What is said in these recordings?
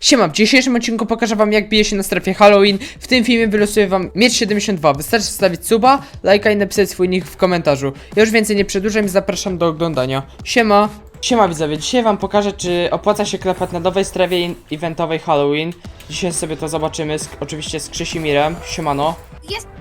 Siema, w dzisiejszym odcinku pokażę wam jak bije się na strefie Halloween. W tym filmie wylosuję wam miecz 72. Wystarczy zostawić suba, lajka i napisać swój nick w komentarzu. Ja już więcej nie przedłużam i zapraszam do oglądania. Siema! Siema widzowie, dzisiaj wam pokażę czy opłaca się klepać na nowej strefie eventowej Halloween. Dzisiaj sobie to zobaczymy, z, oczywiście z Krzysimirem. Siemano. Jest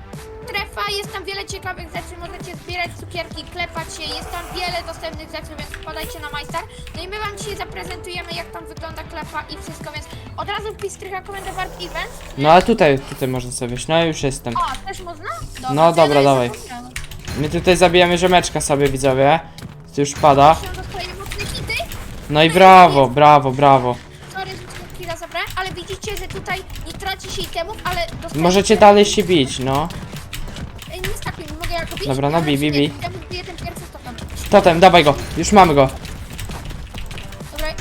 jest tam wiele ciekawych rzeczy, możecie zbierać cukierki, klepać się, jest tam wiele dostępnych rzeczy, więc wpadajcie na majstar. No i my wam dzisiaj zaprezentujemy jak tam wygląda klepa i wszystko, więc od razu wpis strycha komendę warp event. No ale tutaj, tutaj można sobie wejść, no już jestem. O, też można? Dobra, No ja dobra, dawaj. My tutaj zabijamy rzemeczka sobie widzowie. To już pada. Się dostaje mocne hity. No i brawo, brawo, brawo. Sorry, że zabrałem, ale widzicie, że tutaj nie traci się itemów, ale Możecie dalej się bić, no. Dobra, no bij. Ja biję ten pierwszy. Totem, dawaj go, już mamy go. Dobra, yy,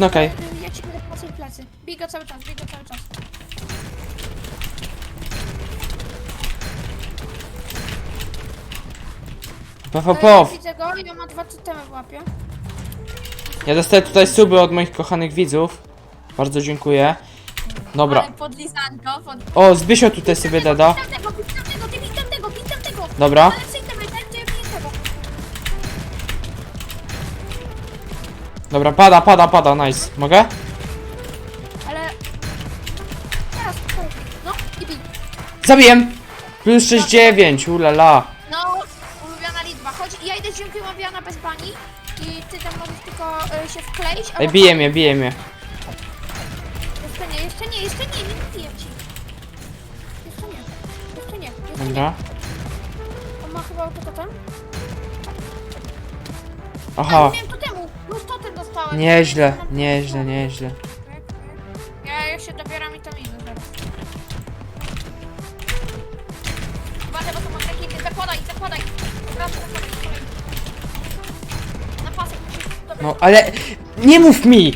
No okej. yy, ja ci będę plecy. Bij go cały czas, bij go cały czas. Pow. Widzę go i on ma dwa totemy w łapie. Ja dostaję tutaj suby od moich kochanych widzów. Bardzo dziękuję. Dobra. Ale podlizanko, pod... O, Zbysio tutaj sobie dada. Dobra. Ale tego. Dobra, pada, pada, pada, nice. Mogę? Ale... Teraz. No i bij. Zabijem! Plus 69, ulala. No, ulubiona liczba. Chodź, ja idę z ziomkiem owijana bez bani. I ty tam możesz tylko y, się wkleić. Ej, albo- bije mnie, bije mnie. Jeszcze nie, jeszcze nie, jeszcze nie, nie mówiłem ci. Jeszcze nie, jeszcze nie, jeszcze nie. Dobra. Ma chyba autototem? A, Aha. totemu! Plus totem dostałem. Nieźle, nieźle, nieźle. Ja, ja się dobieram i to zaraz. Uważaj, bo to mam takie... Zakładaj, zakładaj! Zakładaj, zakładaj. Na pasek. Dobra. No, ale... Nie mów mi!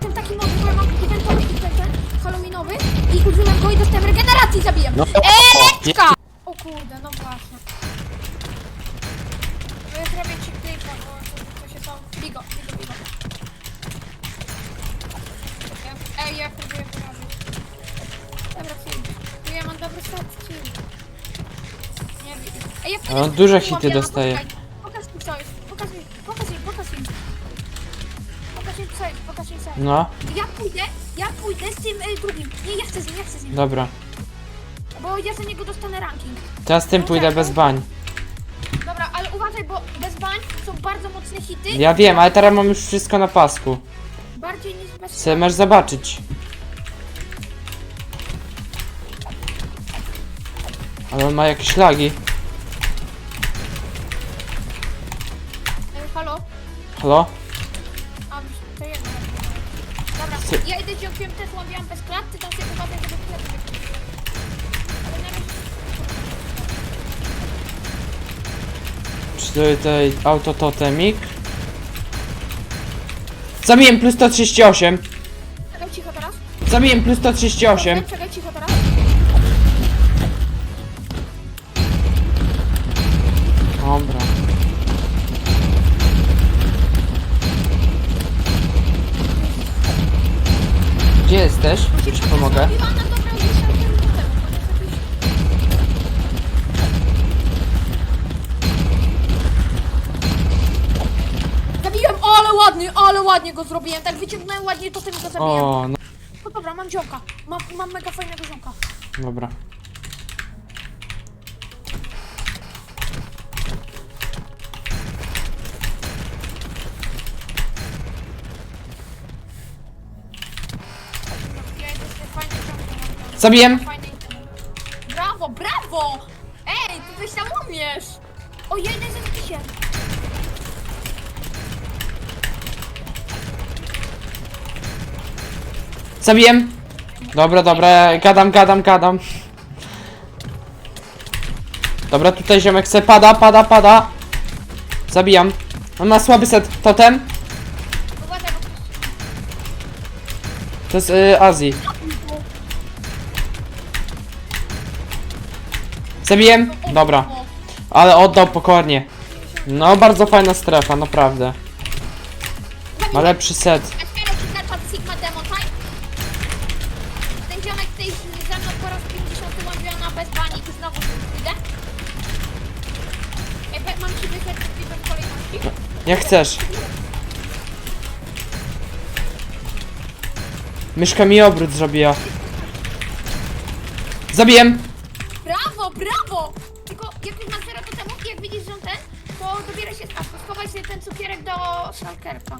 Ten taki bo ja mam eventowy i ten, ten halloweenowy i użyłem go i dostałem regeneracji zabijam. No. Eczka! Kurde, no właśnie. No ja zrobię ci klika, bo to, to się to... Bigo, bigo, bigo. Ja- Ej, ja próbuję. Dobra, ja mam dobry chill. Nie wiem. Ej, ja A on duże hity dostaje. Pokaż mi pokaż mi, pokaż mi, pokaż mi. Pokaż mi pokaż mi. No, Ja pójdę, ja pójdę z tym y, drugim. Nie, ja chcę z nim, ja chcę z nim. dobra. Bo ja za niego dostanę ranking. Teraz tym pójdę bez bań. Dobra, ale uważaj, bo bez bań są bardzo mocne hity. Ja wiem, ale teraz mam już wszystko na pasku. Bardziej niż bez Chcę masz zobaczyć. Ale on ma jakieś lagi. Y, halo? Halo? A, to jedno. Dobra, Ty- ja idę dziąkiem też łabiłam bez klat, ty tam się uważaj, żeby nie Tutaj autototemik? Zabiłem plus 138. Czekaj cicho teraz. Zabiłem plus 138. Czekaj cicho teraz. Dobra. Gdzie jesteś? Czy ci pomogę? Iwana, dobra, już tam ten potem, chociaż jakiś... Zabiłem, ale ładnie, ale ładnie go zrobiłem. Tak wyciągnąłem ładnie, to tym go zabiłem. O, no No dobra, mam ziomka. Mam, mam mega fajnego ziomka. dobra. Ja fajny ziomka. Zabiłem! Fajny. Brawo, brawo! Ej, ty coś tam umiesz! O, ja idę za się. Zabiłem! Dobra, dobra, gadam, gadam, gadam. Dobra, tutaj ziomek se pada, pada, pada. Zabijam. On ma słaby set. Totem? To jest y, Azji. Zabiłem? Dobra. Ale oddał pokornie. No, bardzo fajna strefa, naprawdę. Ma lepszy set. Po 50 łapiona bez bani. Tu znowu idę. Ej, be- mam ci wyświetlić w kolejności? Jak chcesz. Myszka mi obrót zrobiła. Zabijem! Brawo, brawo! Tylko jak już masz zero to temu i jak widzisz, że on ten, to dobiera się to schowaj sobie ten cukierek do szalkerka.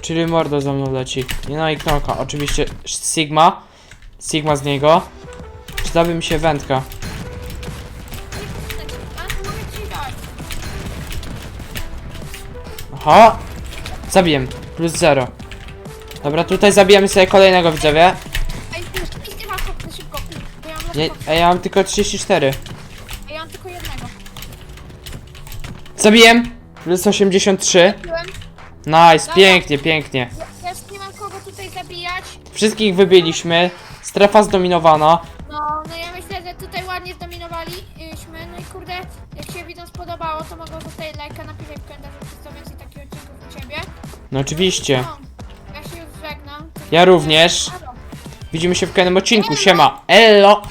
Czyli mordo za mną leci. Nie no i knoka. Oczywiście Sigma. Sigma z niego. Przydałaby mi się wędka. Aha! Zabijem. Plus zero. Dobra, tutaj zabijemy sobie kolejnego widzowie. Ej, idźcie na szybko, bo ja mam a ja mam tylko 34. a ja mam tylko jednego. Plus 83. Byłem, Nice, pięknie, pięknie. ja, ja już nie mam kogo tutaj zabijać. Wszystkich wybiliśmy. Strefa zdominowana. Widzom spodobało, to mogą zostawić lajka, napisać w komentarzu, czy chcą więcej takich odcinków u Ciebie. No oczywiście. No, ja się już żegnam. Ja również. Halo. Widzimy się w kolejnym odcinku. Siema. Elo!